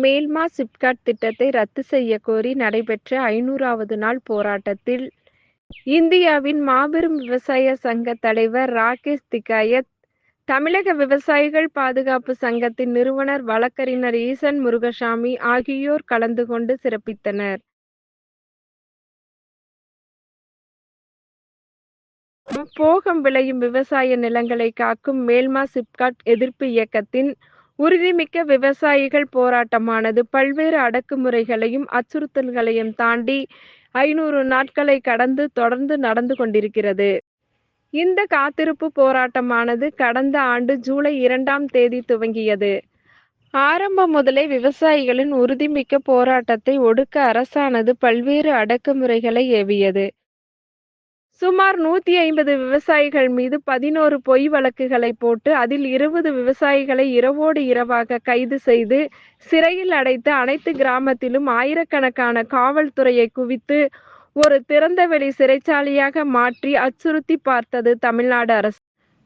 மேல்மா சிப்காட் திட்டத்தை ரத்து செய்யக் கோரி நடைபெற்ற ஐநூறாவது நாள் போராட்டத்தில் இந்தியாவின் மாபெரும் விவசாய சங்க தலைவர் ராகேஷ் திகாயத் தமிழக விவசாயிகள் பாதுகாப்பு சங்கத்தின் நிறுவனர் வழக்கறிஞர் ஈசன் முருகசாமி ஆகியோர் கலந்து கொண்டு சிறப்பித்தனர். போகம் விளையும் விவசாய நிலங்களை காக்கும் மேல்மா சிப்காட் எதிர்ப்பு இயக்கத்தின் உறுதிமிக்க விவசாயிகள் போராட்டமானது பல்வேறு அடக்குமுறைகளையும் அச்சுறுத்தல்களையும் தாண்டி ஐநூறு நாட்களை கடந்து தொடர்ந்து நடந்து கொண்டிருக்கிறது. இந்த காத்திருப்பு போராட்டமானது கடந்த ஆண்டு ஜூலை இரண்டாம் தேதி துவங்கியது. ஆரம்பம் முதலே விவசாயிகளின் உறுதிமிக்க போராட்டத்தை ஒடுக்க அரசானது பல்வேறு அடக்குமுறைகளை ஏவியது. சுமார் நூத்தி ஐம்பது விவசாயிகள் மீது பதினோரு பொய் வழக்குகளை போட்டு அதில் இருபது விவசாயிகளை இரவோடு இரவாக கைது செய்து சிறையில் அடைத்து அனைத்து கிராமத்திலும் ஆயிரக்கணக்கான காவல்துறையை குவித்து ஒரு திறந்தவெளி சிறைச்சாலையாக மாற்றி அச்சுறுத்தி பார்த்தது தமிழ்நாடு அரசு.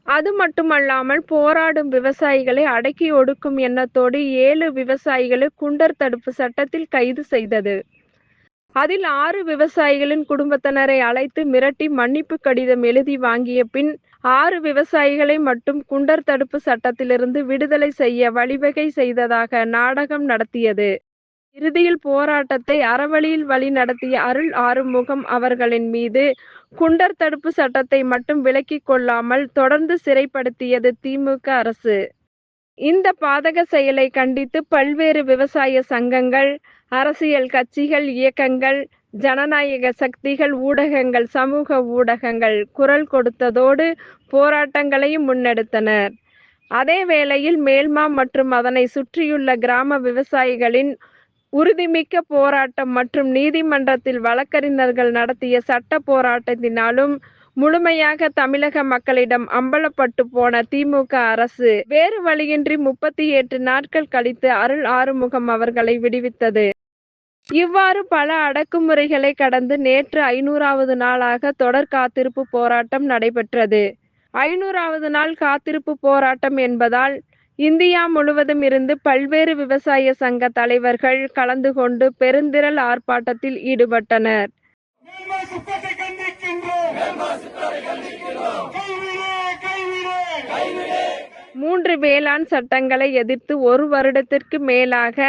அது மட்டுமல்லாமல் போராடும் விவசாயிகளை அடக்கி ஒடுக்கும் எண்ணத்தோடு ஏழு விவசாயிகளை குண்டர் தடுப்பு சட்டத்தில் கைது செய்தது. அதில் ஆறு விவசாயிகளின் குடும்பத்தினரை அழைத்து மிரட்டி மன்னிப்பு கடிதம் எழுதி வாங்கிய பின் ஆறு விவசாயிகளை மட்டும் குண்டர் தடுப்பு சட்டத்திலிருந்து விடுதலை செய்ய வழிவகை செய்ததாக நாடகம் நடத்தியது. இறுதியில் போராட்டத்தை அறவழியில் வழி நடத்திய அருள் ஆறுமுகம் அவர்களின் மீது குண்டர் தடுப்பு சட்டத்தை மட்டும் விலக்கிக் கொள்ளாமல் தொடர்ந்து சிறைப்படுத்தியது திமுக அரசு. இந்த பாதக செயலை கண்டித்து பல்வேறு விவசாய சங்கங்கள் அரசியல் கட்சிகள் இயக்கங்கள் ஜனநாயக சக்திகள் ஊடகங்கள் சமூக ஊடகங்கள் குரல் கொடுத்ததோடு போராட்டங்களையும் முன்னெடுத்தனர். அதே வேளையில் மேல்மா மற்றும் அதனை சுற்றியுள்ள கிராம விவசாயிகளின் உறுதிமிக்க போராட்டம் மற்றும் நீதிமன்றத்தில் வழக்கறிஞர்கள் நடத்திய சட்ட போராட்டத்தினாலும் முழுமையாக தமிழக மக்களிடம் அம்பலப்பட்டு போன திமுக அரசு வேறு வழியின்றி முப்பத்தி எட்டு நாட்கள் கழித்து அருள் ஆறுமுகம் அவர்களை விடுவித்தது. இவ்வாறு பல அடக்குமுறைகளை கடந்து நேற்று ஐநூறாவது நாளாக தொடர் காத்திருப்பு போராட்டம் நடைபெற்றது. ஐநூறாவது நாள் காத்திருப்பு போராட்டம் என்பதால் இந்தியா முழுவதும் இருந்து பல்வேறு விவசாய சங்க தலைவர்கள் கலந்து கொண்டு பெருந்திரள் ஆர்ப்பாட்டத்தில் ஈடுபட்டனர். கைவிட மூன்று வேளாண் சட்டங்களை எதிர்த்து ஒரு வருடத்திற்கு மேலாக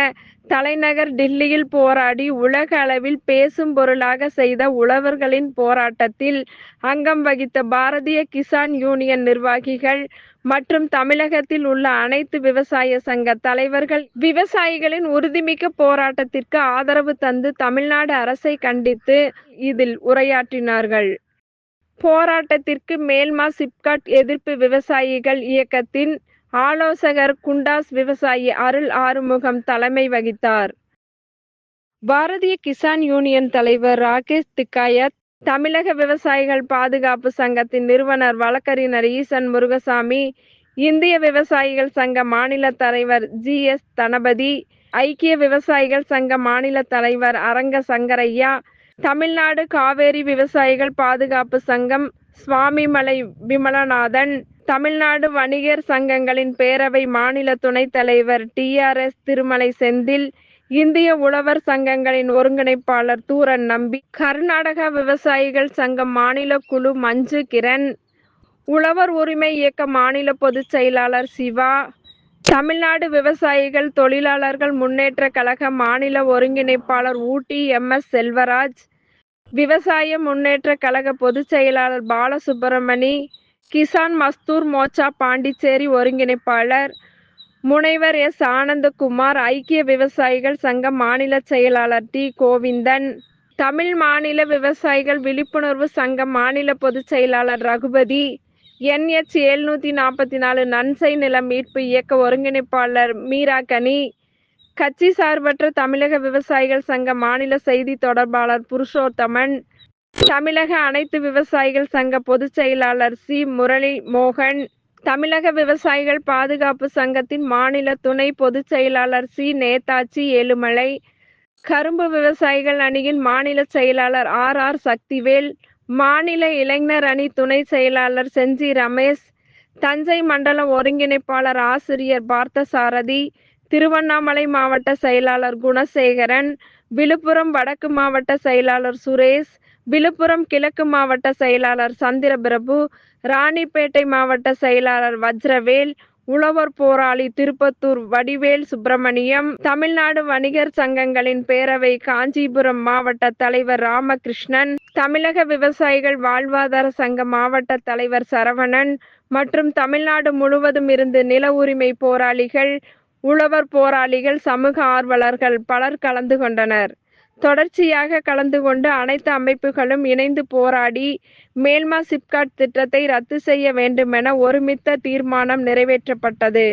தலைநகர் டில்லியில் போராடி உலக அளவில் பேசும் பொருளாக செய்த உழவர்களின் போராட்டத்தில் அங்கம் வகித்த பாரதிய கிசான் யூனியன் நிர்வாகிகள் மற்றும் தமிழகத்தில் உள்ள அனைத்து விவசாய சங்க தலைவர்கள் விவசாயிகளின் உறுதிமிக்க போராட்டத்திற்கு ஆதரவு தந்து தமிழ்நாடு அரசை கண்டித்து இதில் உரையாற்றினார்கள். போராட்டத்திற்கு மேல்மா சிப்காட் எதிர்ப்பு விவசாயிகள் இயக்கத்தின் ஆலோசகர் குண்டாஸ் விவசாயி அருள் ஆறுமுகம் தலைமை வகித்தார். பாரதிய கிசான் யூனியன் தலைவர் ராகேஷ் திக்காயத் தமிழக விவசாயிகள் பாதுகாப்பு சங்கத்தின் நிறுவனர் வழக்கறிஞர் ஈசன் முருகசாமி இந்திய விவசாயிகள் சங்க மாநில தலைவர் ஜி எஸ் தனபதி ஐக்கிய விவசாயிகள் சங்க மாநில தலைவர் அரங்க சங்கரையா தமிழ்நாடு காவேரி விவசாயிகள் பாதுகாப்பு சங்கம் சுவாமிமலை விமலநாதன் தமிழ்நாடு வணிகர் சங்கங்களின் பேரவை மாநில துணைத் தலைவர் டிஆர்எஸ் திருமலை செந்தில் இந்திய உழவர் சங்கங்களின் ஒருங்கிணைப்பாளர் தூரன் நம்பி கர்நாடக விவசாயிகள் சங்கம் மாநில குழு மஞ்சு கிரண் உழவர் உரிமை இயக்க மாநில பொதுச் செயலாளர் சிவா தமிழ்நாடு விவசாயிகள் தொழிலாளர்கள் முன்னேற்ற கழக மாநில ஒருங்கிணைப்பாளர் ஊட்டி எம். எஸ். செல்வராஜ் விவசாய முன்னேற்ற கழக பொதுச் செயலாளர் பாலசுப்பிரமணி கிசான் மஸ்தூர் மோர்ச்சா பாண்டிச்சேரி ஒருங்கிணைப்பாளர் முனைவர் எஸ். ஆனந்தகுமார் ஐக்கிய விவசாயிகள் சங்க மாநில செயலாளர் டி. கோவிந்தன் தமிழ் மாநில விவசாயிகள் விழிப்புணர்வு சங்க மாநில பொதுச் செயலாளர் ரகுபதி என்எச் எழுநூத்தி நாற்பத்தி நாலு நன்சை நில மீட்பு இயக்க ஒருங்கிணைப்பாளர் மீராகனி கட்சி சார்பற்ற தமிழக விவசாயிகள் சங்க மாநில செய்தி தொடர்பாளர் புருஷோத்தமன். தமிழக அனைத்து விவசாயிகள் சங்க பொதுச் செயலாளர் சி. முரளி மோகன் தமிழக விவசாயிகள் பாதுகாப்பு சங்கத்தின் மாநில துணை பொதுச் செயலாளர் சி. நேதாஜி ஏழுமலை. கரும்பு விவசாயிகள் அணியின் மாநில செயலாளர் ஆர். ஆர். சக்திவேல். மாநில இளைஞர் அணி துணை செயலாளர் செஞ்சி ரமேஷ் தஞ்சை மண்டல ஒருங்கிணைப்பாளர் ஆசிரியர் பார்த்தசாரதி திருவண்ணாமலை மாவட்ட செயலாளர் குணசேகரன் விழுப்புரம் வடக்கு மாவட்ட செயலாளர் சுரேஷ் விழுப்புரம் கிழக்கு மாவட்ட செயலாளர் சந்திரபிரபு ராணிப்பேட்டை மாவட்ட செயலாளர் வஜ்ரவேல் உழவர் போராளி திருப்பத்தூர் வடிவேல் சுப்பிரமணியம் தமிழ்நாடு வணிகர் சங்கங்களின் பேரவை காஞ்சிபுரம் மாவட்ட தலைவர் ராமகிருஷ்ணன் தமிழக விவசாயிகள் வாழ்வாதார சங்க மாவட்ட தலைவர் சரவணன் மற்றும் தமிழ்நாடு முழுவதும் இருந்து நில உரிமை போராளிகள் உழவர் போராளிகள் சமூக ஆர்வலர்கள் பலர் கலந்து கொண்டனர். தொடர்ச்சியாக கலந்து கொண்டு அனைத்து அமைப்புகளும் இணைந்து போராடி மேல்மா சிப்காட் திட்டத்தை ரத்து செய்ய வேண்டுமென ஒருமித்த தீர்மானம் நிறைவேற்றப்பட்டது.